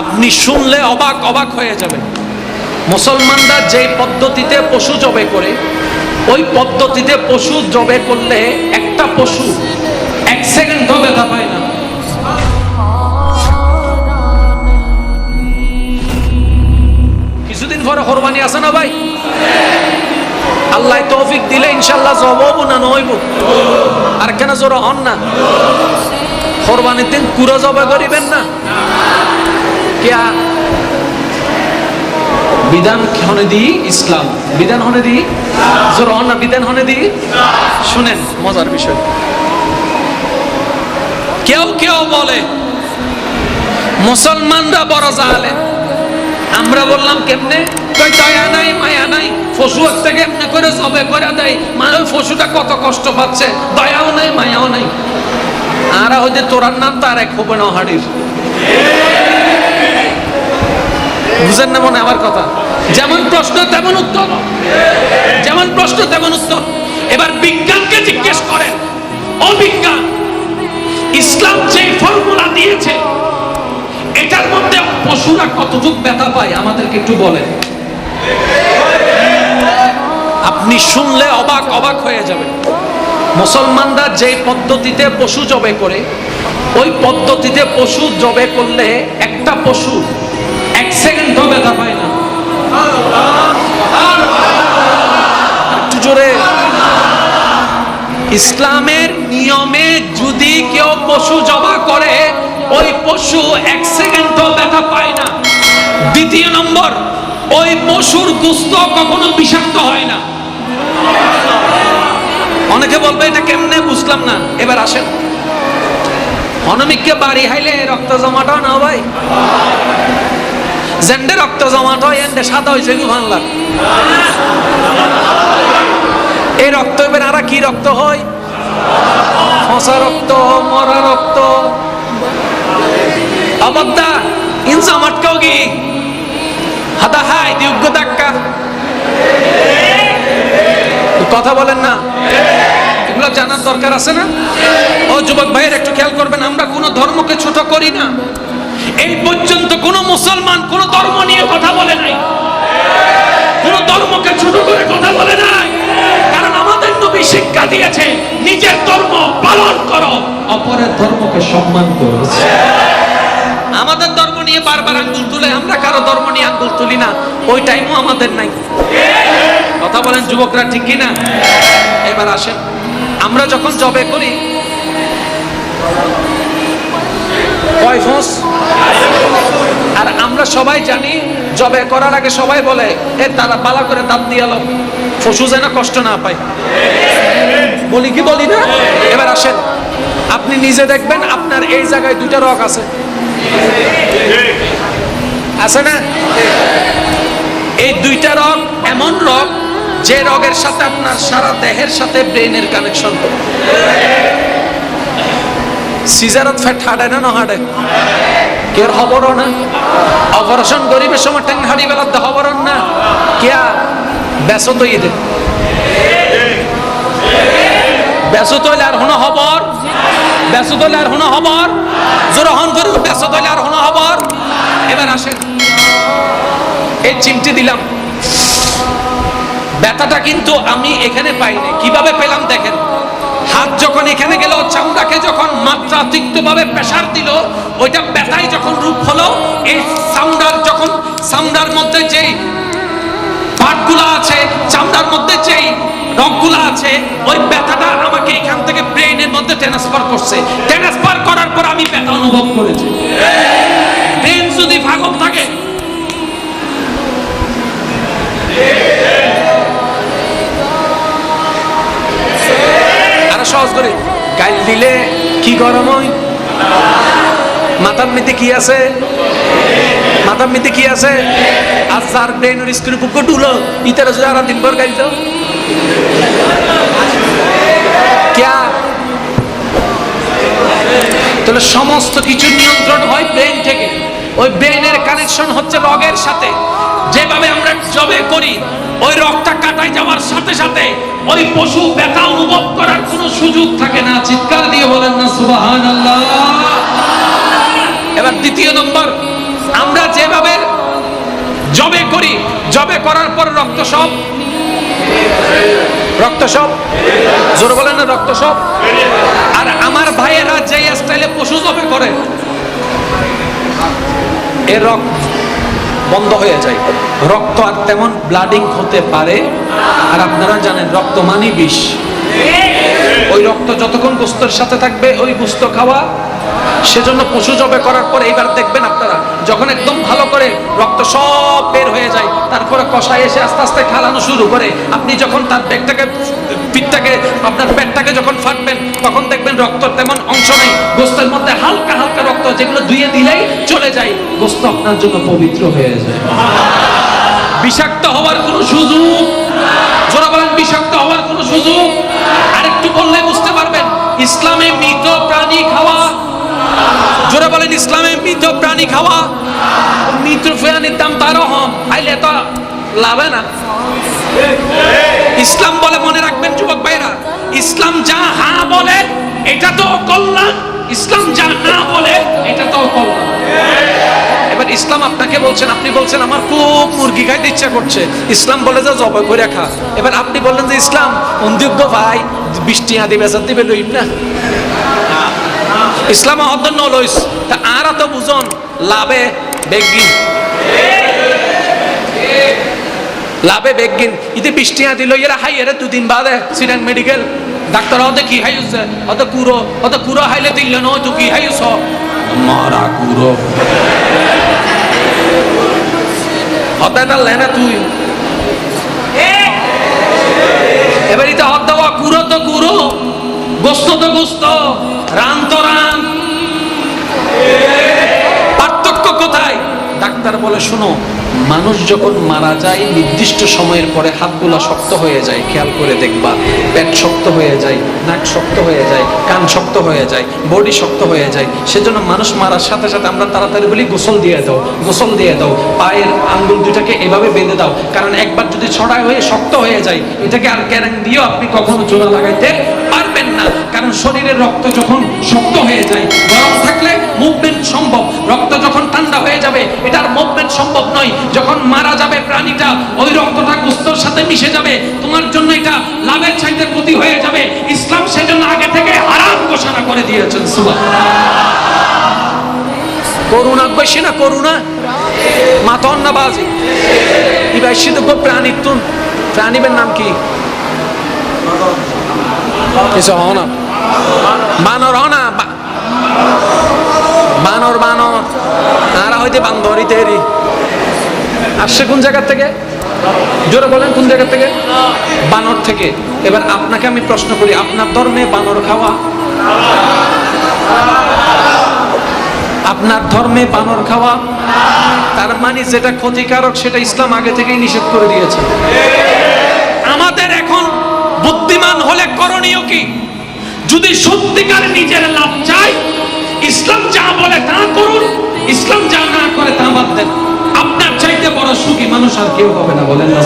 আপনি শুনলে অবাক অবাক হয়ে যাবেন। মুসলমানরা যে পদ্ধতিতে পশু জবে করে, ওই পদ্ধতিতে পশু জবে করলে একটা পশু এক সেকেন্ডও ব্যথা পায় না। কিছুদিন পরে কোরবানি আছে না ভাই? আল্লাহ তৌফিক দিলে ইনশাল্লাহ জবব না নইব আর কেন জোর হন না? কোরবানির দিন কুড়ো জবে করিবেন না? বিধান হনে দি ইসলাম বিধান হনে দি জোর না বিধান হনে দি শুনেন মজার বিষয় কেউ কেউ বলে মুসলমানরা বড় আমরা বললাম কেমনে দয়া নাই মায়া নাই পশু একটা কেমনে করে জবে করে দেয় মানে ওই পশুটা কত কষ্ট পাচ্ছে। দয়াও নাই, মায়াও নাই। আর হইতে তোরার নাম তার এক হবে না হাড়ির বুঝেন না মনে আমার কথা? যেমন প্রশ্ন, তেমন উত্তর। যেমন প্রশ্ন, তেমন উত্তর। এবার বিজ্ঞানকে জিজ্ঞেস করেন, অবিজ্ঞান, ইসলাম যে ফর্মুলা দিয়েছে, এটার মধ্যে পশুরা কতটুক ব্যথা পায় আমাদেরকে একটু বলেন। আপনি শুনলে অবাক অবাক হয়ে যাবেন। মুসলমানরা যে পদ্ধতিতে পশু জবে করে, ওই পদ্ধতিতে পশু জবে করলে একটা পশু ব্যথা পায় না। ইসলামের নিয়মে যদি কেউ পশু জমা করে, ওই পশু এক সেকেন্ডও ব্যথা পায় না। দ্বিতীয় নম্বর, ওই পশুর গুস্ত কখনো বিষাক্ত হয় না। অনেকে বলবে, এটা কেমনে বুঝলাম না? এবার আসেন। অনমিককে বাড়ি হাইলে রক্ত জমাটা না ভাই। জেন্ডে রক্ত জমাটা হয় এন্ডে সাদা হয়েছে গু ভাঙলার এই রক্ত এবার আর কি রক্ত হয়? ফসা রক্ত, মরা রক্ত। অবদ্দা ইনসা মটকাও কি? হাদা হাই দিউগ্য দাক্কা কথা বলেন না। এগুলো জানার দরকার আছে না? ও যুবক ভাইয়ের একটু খেয়াল করবেন, আমরা কোনো ধর্মকে ছোট করি না। এই পর্যন্ত কোনো মুসলমান, কোনো ধর্ম নিয়ে কথা বলে নাই। কোন ধর্মকে ছোট করে কথা বলে নাই। কারণ আমাদের নবী শিক্ষা দিয়েছে, নিজের ধর্ম পালন করো। অপরের ধর্মকে সম্মান করো। আমাদের ধর্ম নিয়ে বারবার আঙ্গুল তুলে, আমরা কারও ধর্ম নিয়ে আঙ্গুল তুলি না। ওই টাইমও আমাদের নাই। কথা বলেন যুবকরা ঠিক কিনা? এবার আসেন। আমরা যখন জবে করি, কয় ফোঁস? আমরা সবাই জানি, জবে করার আগে সবাই বলে, এ, তারা পালা করে দাঁত দিয়ে আলো পশু যেন কষ্ট না পায়। বলি কি বলি না? এবার আসেন। আপনি নিজে দেখবেন, আপনার এই জায়গায় দুইটা রক আছে। আছে না? এই দুইটা রক এমন রক, যে রগের সাথে আপনার সারা দেহের সাথে ব্রেনের কানেকশন সিজারত ফ্যাট হাঁটে না না কেউ হবর না? অপারেশন গরিবের সময় টেন হাড়ি বেলার হবর না। কিয়া বেসত ইদে বেসত হইলে আর হনো হবর বেসত হইলে আর হনো হবর জোর হন করে বেসত হইলে আর হনো হবর এবার আসেন। এই চিমটি দিলাম। ব্যথাটা কিন্তু আমি এখানে পাইনি। কীভাবে পেলাম দেখেন। হাত যখন এখানে গেল, চামড়াকে যখন মাত্রাতিরিক্ত ভাবে প্রেসার দিল, ওইটা ব্যথায় যখন রূপ হলো, এই চামড়ার যখন, চামড়ার মধ্যে যেই পাটগুলো আছে, চামড়ার মধ্যে যেই রগগুলো আছে, ওই ব্যথাটা আমাকে এখান থেকে ব্রেনের মধ্যে ট্রান্সফার করছে। ট্রান্সফার করার পর আমি ব্যথা অনুভব করেছি। ব্রেন যদি ভাগব থাকে গাইল দিলে কি গরম হয়? মাথার মধ্যে কি আছে? মাথার মধ্যে কি আছে? আর যার ব্রেনের স্ক্রিন পুকো ডুলো ইতার যারা দিন ভর গাইল ক্যা? তাহলে সমস্ত কিছু নিয়ন্ত্রণ হয় ব্রেন থেকে। ওই ব্রেনের কানেকশন হচ্ছে রগের সাথে। যেভাবে আমরা জবে করি ওই রগটা কাটায় যাওয়ার সাথে সাথে ওই পশু ব্যথা অনুভব করার কোনো সুযোগ থাকে না। চিৎকার দিয়ে বলেন না সুবাহান এবার দ্বিতীয় নম্বর, আমরা যেভাবে জবে করি, জবে করার পর রক্ত সব? রক্ত সব? জোরে বলেন না, রক্ত সব? আর আমার ভাইয়েরা যে স্টাইলে পশু জবে করে এর রক্ত বন্ধ হয়ে যায়। রক্ত আর তেমন ব্লাডিং হতে পারে, আর আপনারা জানেন রক্ত মানে বিষ। ওই রক্ত যতক্ষণ গোস্তর সাথে থাকবে, ওই গোস্ত খাওয়া সেজন্য পশু জবে করার পর এইবার দেখবেন আপনারা, যখন একদম ভালো করে রক্ত সব বের হয়ে যায়, তারপরে কষায় এসে আস্তে আস্তে খালানো শুরু করে, আপনি যখন তার পেটটাকে পিঠটাকে, আপনার পেটটাকে যখন ফাটবেন, তখন দেখবেন রক্ত তেমন অংশ নেই। গোস্তের মধ্যে হালকা হালকা রক্ত, যেগুলো ধুয়ে দিলেই চলে যায়। গোস্ত আপনার জন্য পবিত্র হয়ে যায়। বিষাক্ত হওয়ার কোনো সুযোগ? বলেন, বিষাক্ত হওয়ার কোনো সুযোগ? আরেকটু বললে বুঝতে পারবেন, ইসলামে মৃত প্রাণী খাওয়া। জোরে বলেন, ইসলামে মৃত প্রাণী খাওয়া। মৃত প্রাণীর দাম তারও হম খাইলে তো লাভে না। ইসলাম বলে মনে রাখবেন, যুবক ভাইরা ইসলাম যা হা বলে, এটা তো কল্যাণ ইসলাম যা না বলে, এটা তো কল্যাণ এবার ইসলাম আপনাকে বলছেন, আপনি বলছেন, আমার খুব মুরগি খাইতে ইচ্ছা করছে। ইসলাম বলে যে জবাই করে খা। এবার আপনি বললেন যে, ইসলাম অন্যোগ্য ভাই, বৃষ্টি আদি বেচার দিবে লইব না? ইসলাম অধ্যন্ন লইস তা আর তো বুঝন, লাভে বেগিন লাভে বেগিন। ইতে বৃষ্টি আদি লই এরা হাই, এরা দুদিন বাদে সিরাং মেডিকেল ডাক্তার হতে কি হাই হচ্ছে অত কুরো অত কুরো হাইলে দিল নয় তো কি হাই মারা কুরো। হতে এটা লেনা তুই। এবার এটা হত দেওয়া কুরো তো কুরো, গোস্ত তো গোস্ত, রান তো রান। পার্থক্য কোথায়? ডাক্তার বলে, শোনো মানুষ যখন মারা যায়, নির্দিষ্ট সময়ের পরে হাতগুলো শক্ত হয়ে যায়, খেয়াল করে দেখবা, পেট শক্ত হয়ে যায়, নাক শক্ত হয়ে যায়, কান শক্ত হয়ে যায়, বডি শক্ত হয়ে যায়, সেজন্য মানুষ মারার সাথে সাথে আমরা তাড়াতাড়ি বলি, গোসল দিয়ে দাও, গোসল দিয়ে দাও, পায়ের আঙ্গুল দুটাকে এভাবে বেঁধে দাও, কারণ একবার যদি ছড়ায় হয়ে শক্ত হয়ে যায়, এটাকে আর ক্যারাং দিয়েও আপনি কখনো জোড়া লাগাইতে পারবেন না, কারণ শরীরের রক্ত যখন শক্ত হয়ে যায়, গরম থাকলে মুভমেন্ট সম্ভব, রক্ত যখন ঠান্ডা হয়ে যাবে, এটার মুভমেন্ট সম্ভব যখন মারা যাবে প্রাণীটা, ওই রক্তটা গোস্তর সাথে মিশে যাবে। তোমার জন্য এটা লাভের চাইতে ক্ষতি হয়ে যাবে। ইসলাম সেজন্য আগে থেকে হারাম ঘোষণা করে দিয়েছেন সুবাহ করুণা, বেশি না করুণা। মাতন না বাজি ইবার সিদ্ধ প্রাণী তুন প্রাণীবের নাম কি? কিছু হও না। বানর, হও না। বানর বানর। তারা হইতে বান্দরি তেরি। আসছে কোন জায়গা থেকে? জোরে বলেন, কোন জায়গা থেকে? বানর থেকে। এবার আপনাকে আমি প্রশ্ন করি, আপনার ধর্মে বানর খাওয়া? আপনার ধর্মে বানর খাওয়া? তার মানে যেটা ক্ষতিকারক, সেটা ইসলাম আগে থেকেই নিষেধ করে দিয়েছে। আমাদের এখন বুদ্ধিমান হলে করণীয় কি? যদি সত্যিকার নিজের লাভ চাই, ইসলাম যা বলে তা করুন, ইসলাম যা না করে তা বাদ দেন। চাইতে বড় সুখী মানুষ আর কেউ হবে না বলেন না।